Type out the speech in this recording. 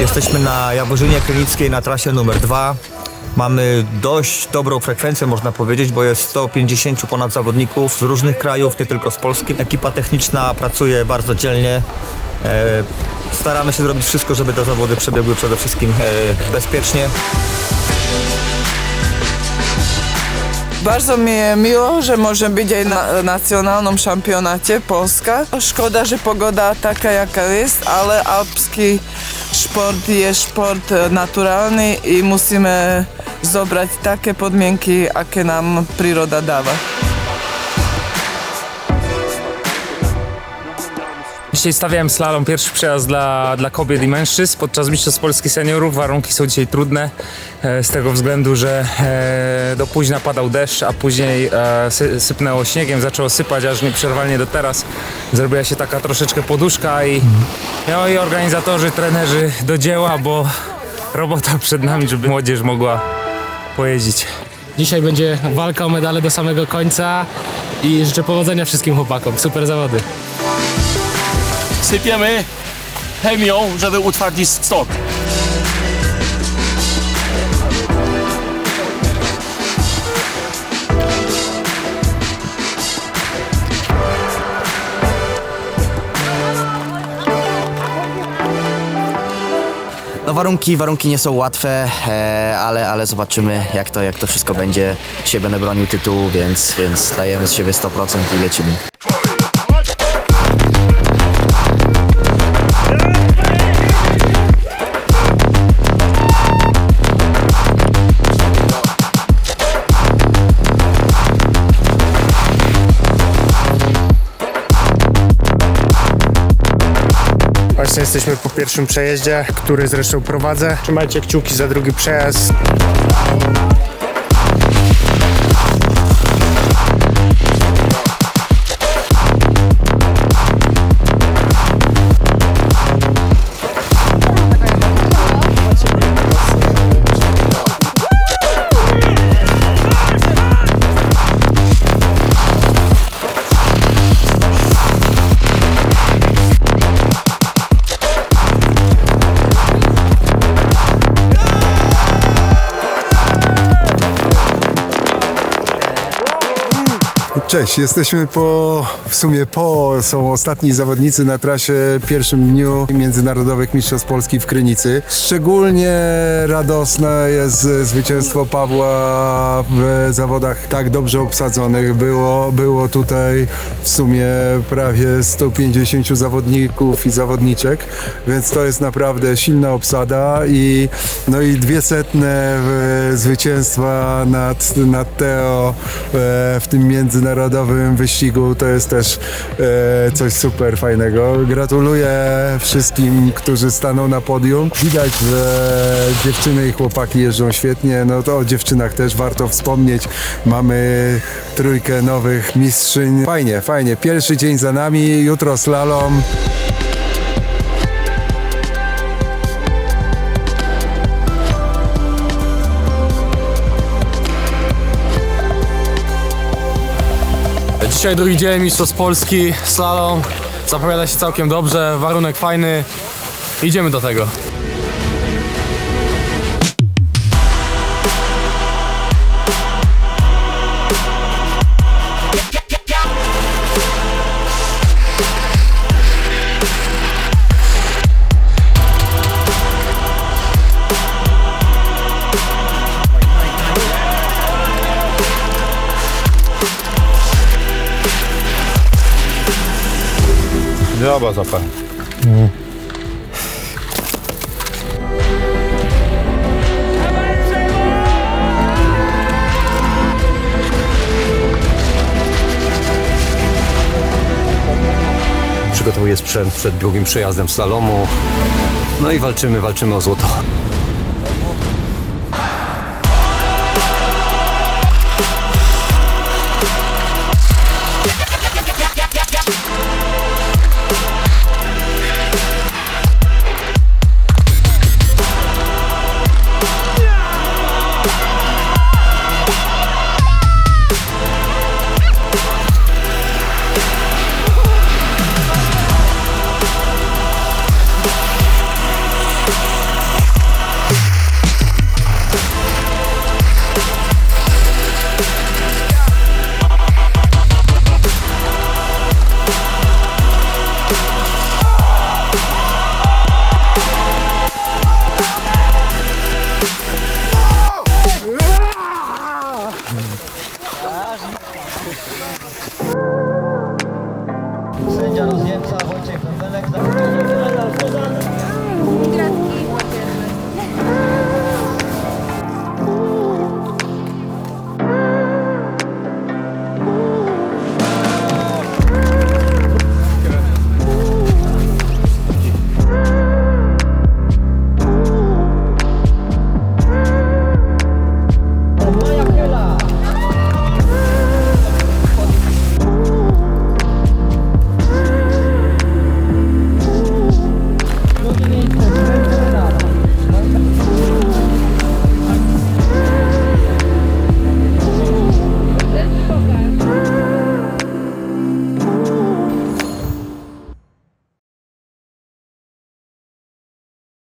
Jesteśmy na Jaworzynie Krynickiej na trasie numer 2. Mamy dość dobrą frekwencję, można powiedzieć, bo jest 150 ponad zawodników z różnych krajów, nie tylko z Polski. Ekipa techniczna pracuje bardzo dzielnie. E, staramy się zrobić wszystko, żeby te zawody przebiegły przede wszystkim e, bezpiecznie. Bardzo mi je miło, że może być aj na nacjonalnym šampionáte Polska. Škoda, že pogoda taka jaka jest, ale alpski šport je šport naturalny i musíme zobrać takie podmienky, aké nám príroda dáva. Dzisiaj stawiałem slalom, pierwszy przejazd dla, dla kobiet i mężczyzn podczas Mistrzostw Polski Seniorów. Warunki są dzisiaj trudne e, z tego względu, że e, do późna padał deszcz, a później e, sy, sypnęło śniegiem, zaczęło sypać aż nieprzerwalnie do teraz. Zrobiła się taka troszeczkę poduszka i, no, i organizatorzy, trenerzy do dzieła, bo robota przed nami, żeby młodzież mogła pojeździć. Dzisiaj będzie walka o medale do samego końca i życzę powodzenia wszystkim chłopakom. Super zawody. Sypiemy chemią, żeby utwardzić stok. No warunki, warunki nie są łatwe, e, ale, ale zobaczymy jak to, jak to wszystko będzie. Dzisiaj będę bronił tytułu, więc, więc dajemy z siebie 100% i lecimy. Właśnie jesteśmy po pierwszym przejeździe, który zresztą prowadzę. Trzymajcie kciuki za drugi przejazd. Cześć, jesteśmy po, w sumie po, są ostatni zawodnicy na trasie pierwszym dniu Międzynarodowych Mistrzostw Polski w Krynicy. Szczególnie radosne jest zwycięstwo Pawła w zawodach tak dobrze obsadzonych. Było, było tutaj w sumie prawie 150 zawodników i zawodniczek, więc to jest naprawdę silna obsada i, no i dwie setne e, zwycięstwa nad, nad Teo e, w tym międzynarodowym wyścigu to jest też e, coś super fajnego. Gratuluję wszystkim, którzy staną na podium. Widać, że dziewczyny i chłopaki jeżdżą świetnie. No to o dziewczynach też warto wspomnieć. Mamy trójkę nowych mistrzyń. Fajnie, fajnie. Pierwszy dzień za nami, jutro slalom. Dzisiaj drugi dzień Mistrzostw Polski, slalom. Zapowiada się całkiem dobrze, warunek fajny. Idziemy do tego. Przygotowuję sprzęt przed drugim przejazdem slalomu. No i walczymy, walczymy o złoto.